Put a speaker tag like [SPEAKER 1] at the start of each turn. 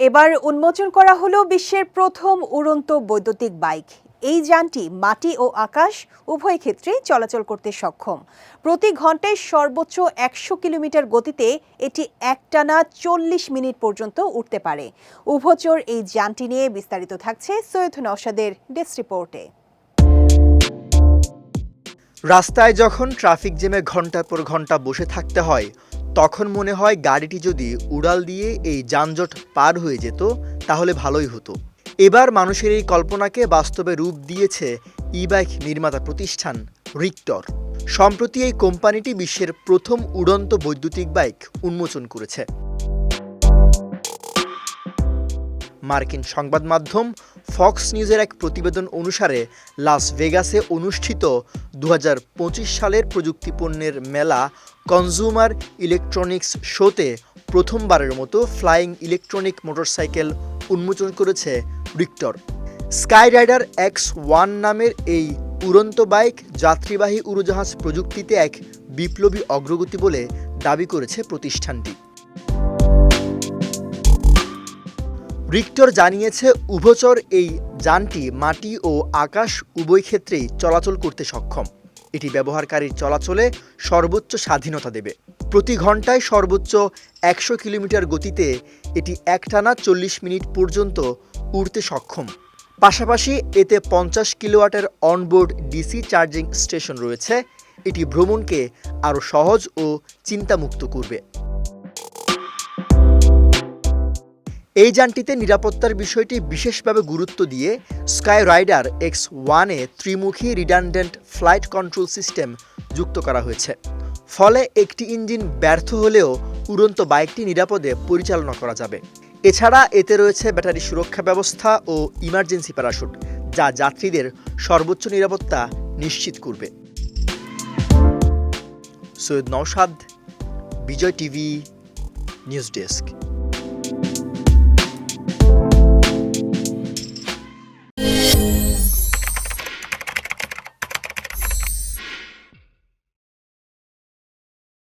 [SPEAKER 1] এবার উন্মোচন করা হলো বিশ্বের প্রথম উড়ন্ত বৈদ্যুতিক বাইক। এই যানটি মাটি ও আকাশ উভয় ক্ষেত্রেই চলাচল করতে সক্ষম। প্রতি ঘন্টায় সর্বোচ্চ একশো কিলোমিটার গতিতে এটি একটানা চল্লিশ মিনিট পর্যন্ত উঠতে পারে। উভচর এই যানটি নিয়ে বিস্তারিত থাকছে সৈয়দ নওশাদের ডেস্ক রিপোর্টে।
[SPEAKER 2] রাস্তায় যখন ট্রাফিক জ্যামে ঘণ্টার পর ঘণ্টা বসে থাকতে হয় তখন মনে হয় গাড়িটি যদি উড়াল দিয়ে এই যানজট পার হয়ে যেত, তাহলে ভালোই হতো। এবার মানুষের এই কল্পনাকে বাস্তবে রূপ দিয়েছে ই বাইক নির্মাতা প্রতিষ্ঠান রিক্টর। সম্প্রতি এই কোম্পানিটি বিশ্বের প্রথম উড়ন্ত বৈদ্যুতিক বাইক উন্মোচন করেছে। মার্কিন সংবাদ মাধ্যম ফক্স নিউজের এক প্রতিবেদন অনুসারে, লাস ভেগাসে অনুষ্ঠিত দু হাজার পঁচিশ সালের প্রযুক্তি পণ্যের মেলা কনজিউমার ইলেকট্রনিক্স শোতে প্রথমবারের মতো ফ্লাইং ইলেকট্রনিক মোটরসাইকেল উন্মোচন করেছে Rictor. Sky rider X one নামের এই উড়ন্ত বাইক যাত্রীবাহী উড়োজাহাজ প্রযুক্তিতে এক বিপ্লবী অগ্রগতি বলে দাবি করেছে প্রতিষ্ঠানটি। রিক্টর জানিয়েছে, উভচর এই যানটি মাটি ও আকাশ উভয় ক্ষেত্রেই চলাচল করতে সক্ষম। এটি ব্যবহারকারীর চলাচলে সর্বোচ্চ স্বাধীনতা দেবে। প্রতি ঘন্টায় সর্বোচ্চ একশো কিলোমিটার গতিতে এটি একটানা চল্লিশ মিনিট পর্যন্ত উড়তে সক্ষম। পাশাপাশি এতে পঞ্চাশ কিলোওয়াটের অনবোর্ড ডিসি চার্জিং স্টেশন রয়েছে। এটি ভ্রমণকে আরও সহজ ও চিন্তামুক্ত করবে। এই যানটিতে নিরাপত্তার বিষয়টি বিশেষভাবে গুরুত্ব দিয়ে স্কাই রাইডার এক্স ওয়ানে ত্রিমুখী রিডান্ডেন্ট ফ্লাইট কন্ট্রোল সিস্টেম যুক্ত করা হয়েছে। ফলে একটি ইঞ্জিন ব্যর্থ হলেও উড়ন্ত বাইকটি নিরাপদে পরিচালনা করা যাবে। এছাড়া এতে রয়েছে ব্যাটারি সুরক্ষা ব্যবস্থা ও ইমার্জেন্সি প্যারাশুট, যা যাত্রীদের সর্বোচ্চ নিরাপত্তা নিশ্চিত করবে। Syed Noushad Bijoy TV, news desk.